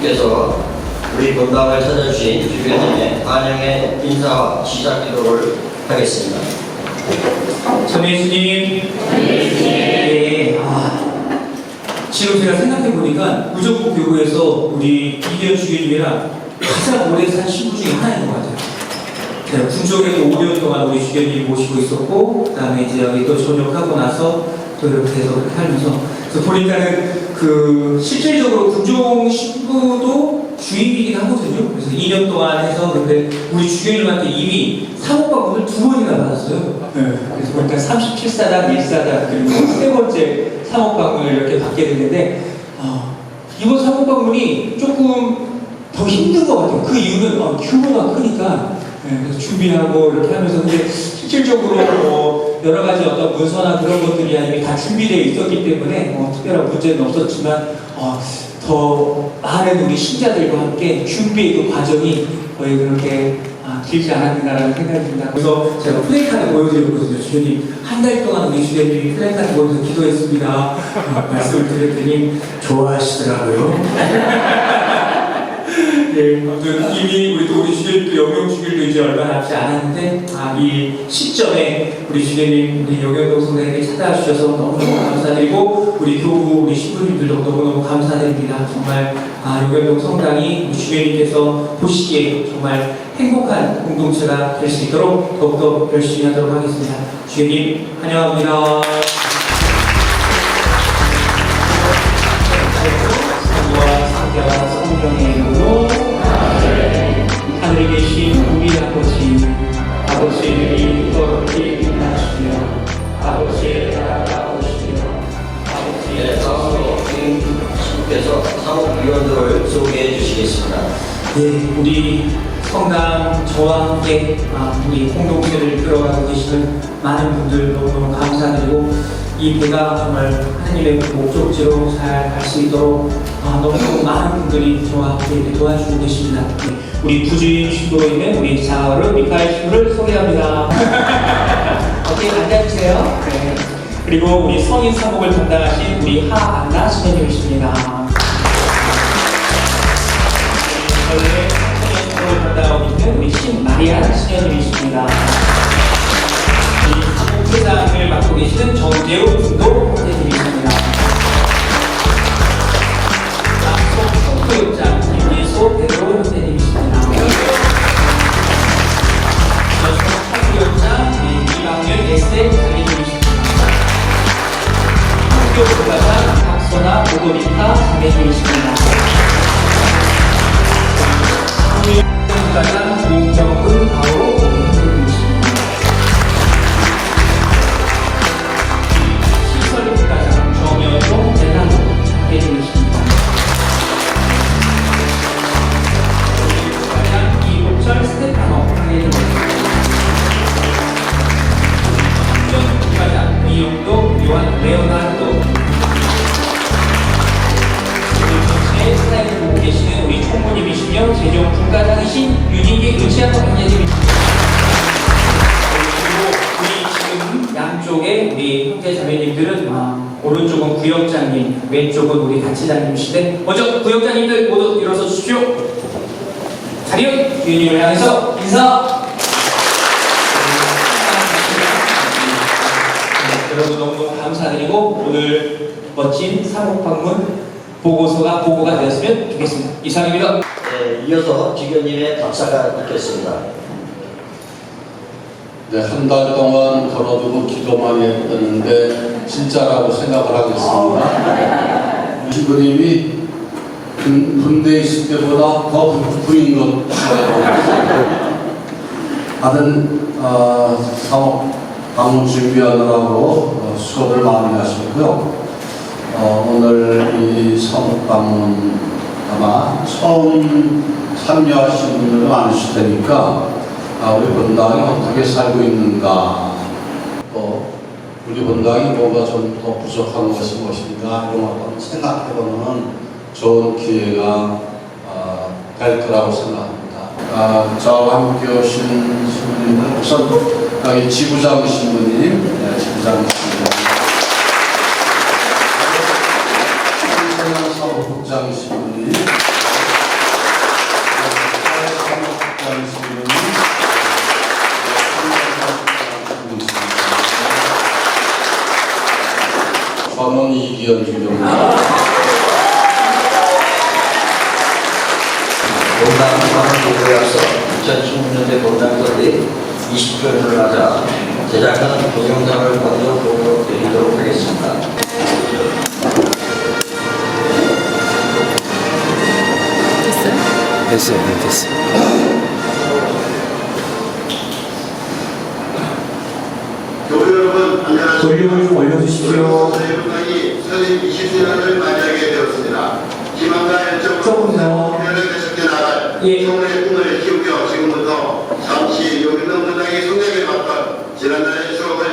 주님께서 우리 본당을 찾아주신 주교님의 환영의 인사와 시작 기도를 하겠습니다. 전혜 예수님. 네. 아, 지금 제가 생각해 보니까 무적고 교구에서 우리 이기현 주교님이랑 가장 오래 산 신부 중에 하나인 것 같아요. 네, 군족에도 5년 동안 우리 주교님 모시고 있었고, 그 다음에 이제 여기 또 전역하고 나서 또 이렇게 해서 하면서. 그래서 보니까는 그 실질적으로 군종 신부도 주임이긴 하거든요. 그래서 2년 동안 해서 근데 우리 주교님한테 이미 사목방문을 두 번이나 받았어요. 네. 그래서 보니까 37사단, 1사단, 그리고 세 번째 사목방문을 이렇게 받게 됐는데, 어, 이번 사목방문이 조금 더 힘든 것 같아요. 그 이유는 어, 규모가 크니까 네, 그래서 준비하고 이렇게 하면서 근데 실질적으로 뭐 여러 가지 어떤 문서나 그런 것들이 이미 다 준비되어 있었기 때문에 뭐 특별한 문제는 없었지만 어, 더 많은 우리 신자들과 함께 준비의 그 과정이 거의 그렇게 아, 길지 않았는가라는 생각이 듭니다. 그래서 제가 플래카드 보여드렸거든요. 주교님 한 달 동안 우리 주교님이 플래카드 보면서 기도했습니다. 어, 말씀을 드렸더니 좋아하시더라고요. 네, 아무튼 이미 우리 또 우리 주교님도 영영 주길도 이제 얼마 남지 않았는데 아, 이 시점에 우리 주교님 우리 영영동 성당에게 찾아와 주셔서 너무너무 감사드리고 우리 교부 우리 신부님들도 너무너무 감사드립니다. 정말 아, 영영동 성당이 우리 주교님께서 보시기에 정말 행복한 공동체가 될 수 있도록 더욱더 열심히 하도록 하겠습니다. 주교님 환영합니다. 신부께서 사목위원들을 소개해 주시겠습니다. 네, 우리 성당 저와 함께 아, 우리 공동체를 끌어가고 계시는 많은 분들 너무너무 감사드리고 이 배가 정말 하나님의 목적지로 잘 갈 수 있도록 아, 너무너무 많은 분들이 저와 함께 도와주고 계십니다. 네, 우리 부주인 있는 우리 자하를 미카엘 신부를 소개합니다. 어떻게 앉아주세요. 네. 그리고 우리 성인 사목을 담당하신 우리 하안나 신부님이십니다. 저희의 성인으로 받아오고 있는 우리 신마리아 신현님이십니다. 이 회장을 맡고 계시는 정재우 군도 선생님이십니다. 남성 성교육장 김예소 대로 선생님이십니다. 아, 오른쪽은 구역장님, 왼쪽은 우리 단체장님이신데 먼저 구역장님들 모두 일어서 주십시오. 자리요 윤희를 향해서 인사. 네, 여러분 너무너무 감사드리고 오늘 멋진 사목 방문 보고서가 보고가 되었으면 좋겠습니다. 이상입니다. 네, 이어서 주교님의 답사가 있겠습니다. 네, 한달 동안 걸어두고 기도만 했는데 진짜라고 생각을 하겠습니다. 신부님이 군- 군대에 있을 때보다 더 부- 부인 것 같아요. 다른 어, 사업 방문 준비하느라고 어, 수고를 많이 하셨고요. 어, 오늘 이 사업 방문 아마 처음 참여하신 분들도 많으실 테니까 아, 우리 본당이 어떻게 살고 있는가? 또 우리 본당이 뭐가 좀 더 부족한 것이 무엇인가? 이런 걸 한번 생각해보는 좋은 기회가 아, 될 거라고 생각합니다. 아, 저와 함께 오신 신부님들 우선 여기 지부장 신부님, 네, 지부장 신부님 사업국장 신부님 이기현 주경입니다. 본당 수상을 보고에 앞서 2016년대 본당 설립 20주년을 맞아 제작한 동영상을 먼저 보여드리도록 하겠습니다. 됐어요? 네, 됐어요. 교회 여러분 좀 올려주십시오. 지금부터 잠시 여기 있는 문장의 성장에 맞던